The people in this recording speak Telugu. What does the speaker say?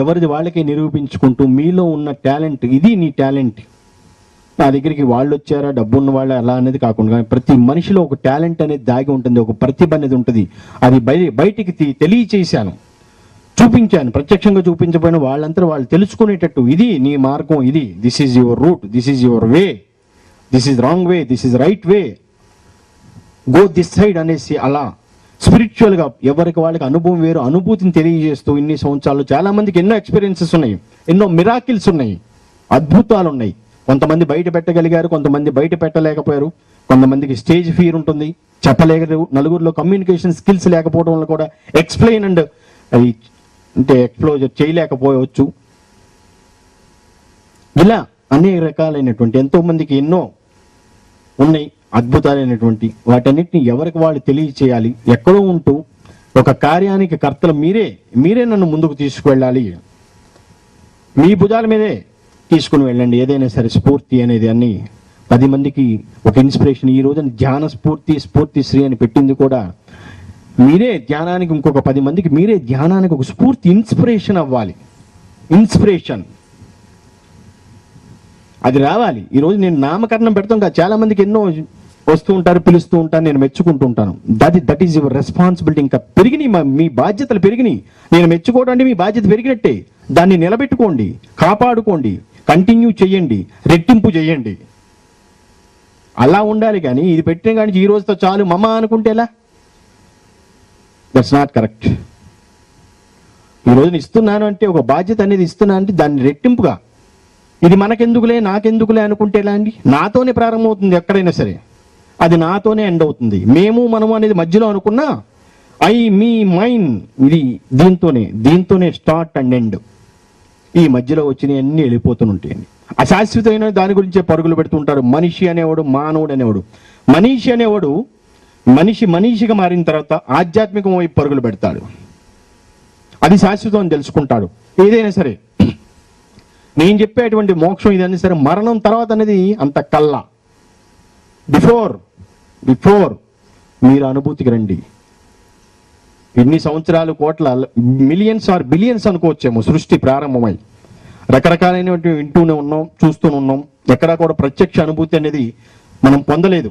ఎవరిది వాళ్ళకి నిరూపించుకుంటూ మీలో ఉన్న టాలెంట్ ఇది నీ టాలెంట్. నా దగ్గరికి వాళ్ళు వచ్చారా డబ్బు ఉన్న వాళ్ళు అలా అనేది కాకుండా కానీ ప్రతి మనిషిలో ఒక టాలెంట్ అనేది దాగి ఉంటుంది ఒక ప్రతిభ అనేది ఉంటుంది. అది బయ బయటికి తెలియచేశాను. చూపించాను ప్రత్యక్షంగా చూపించబడిన వాళ్ళంతా వాళ్ళు తెలుసుకునేటట్టు ఇది నీ మార్గం ఇది this is your route this is your way this is wrong way this is right way go this side అనేసి అలా స్పిరిచువల్గా ఎవరికి వాళ్ళకి అనుభవం వేరు అనుభూతిని తెలియజేస్తూ ఇన్ని సంవత్సరాలు చాలా మందికి ఎన్నో ఎక్స్పీరియన్సెస్ ఉన్నాయి ఎన్నో మిరాకిల్స్ ఉన్నాయి అద్భుతాలు ఉన్నాయి. కొంతమంది బయట పెట్టగలిగారు కొంతమంది బయట పెట్టలేకపోయారు కొంతమందికి స్టేజ్ ఫీర్ ఉంటుంది చెప్పలేరు నలుగురిలో కమ్యూనికేషన్ స్కిల్స్ లేకపోవడం వల్ల కూడా ఎక్స్ప్లెయిన్ అండ్ అది అంటే ఎక్స్ప్లోజర్ చేయలేకపోవచ్చు. ఇలా అనేక రకాలైనటువంటి ఎంతో మందికి ఎన్నో ఉన్నాయి. అద్భుతాలైనటువంటి వాటన్నిటిని ఎవరికి వాళ్ళు తెలియచేయాలి? ఎక్కడో ఉంటూ ఒక కార్యానికి కర్తలు మీరే మీరే నన్ను ముందుకు తీసుకువెళ్ళాలి. మీ భుజాల మీదే తీసుకుని వెళ్ళండి. ఏదైనా సరే స్ఫూర్తి అనేది అన్ని పది మందికి ఒక ఇన్స్పిరేషన్. ఈ రోజున ధ్యాన స్ఫూర్తి స్ఫూర్తి శ్రీ అని పెట్టింది కూడా మీరే ధ్యానానికి ఇంకొక పది మందికి మీరే ధ్యానానికి ఒక స్ఫూర్తి ఇన్స్పిరేషన్ అవ్వాలి. ఇన్స్పిరేషన్. అది రావాలి. ఈరోజు నేను నామకరణం పెడతాం కదా చాలామందికి ఎన్నో వస్తూ ఉంటారు పిలుస్తూ ఉంటారు నేను మెచ్చుకుంటూ ఉంటాను. That that is your responsibility ఇంకా పెరిగినాయి మీ బాధ్యతలు పెరిగినాయి. నేను మెచ్చుకోవడం అంటే మీ బాధ్యత పెరిగినట్టే. దాన్ని నిలబెట్టుకోండి కాపాడుకోండి కంటిన్యూ చేయండి రెట్టింపు చేయండి. అలా ఉండాలి కానీ ఇది పెట్టిన కానీ ఈ రోజుతో చాలు. మమ్మ అనుకుంటే ఎలా? దట్స్ నాట్ కరెక్ట్ ఈ రోజున ఇస్తున్నాను అంటే ఒక బాధ్యత అనేది ఇస్తున్నా అంటే దాన్ని రెట్టింపుగా. ఇది మనకెందుకులే నాకెందుకులే అనుకుంటే ఎలా అండి? నాతోనే ప్రారంభమవుతుంది ఎక్కడైనా సరే. అది నాతోనే ఎండ్ అవుతుంది. మేము మనము అనేది మధ్యలో అనుకున్నా ఐ మీ మైండ్ ఇది దీంతోనే దీంతోనే స్టార్ట్ అండ్ ఎండ్ ఈ మధ్యలో వచ్చినవి అన్ని వెళ్ళిపోతుంటాయండి అశాశ్వతమైన దాని గురించే పరుగులు పెడుతుంటారు మనిషి అనేవాడు మానవుడు అనేవాడు. మనిషి అనేవాడు మనిషి మనిషిగా మారిన తర్వాత ఆధ్యాత్మికం వైపు పరుగులు పెడతాడు. అది శాశ్వతం అని తెలుసుకుంటాడు. ఏదైనా సరే నేను చెప్పేటువంటి మోక్షం ఇదన్నీ సరే మరణం తర్వాత అనేది అంత కల్లా. బిఫోర్ బిఫోర్ మీరు అనుభూతికి రండి. ఇన్ని సంవత్సరాలు కోట్ల మిలియన్స్ ఆర్ బిలియన్స్ అనుకోవచ్చేమో సృష్టి ప్రారంభమై. రకరకాలైనటువంటి వింటూనే ఉన్నాం చూస్తూనే ఉన్నాం. ఎక్కడా కూడా ప్రత్యక్ష అనుభూతి అనేది మనం పొందలేదు.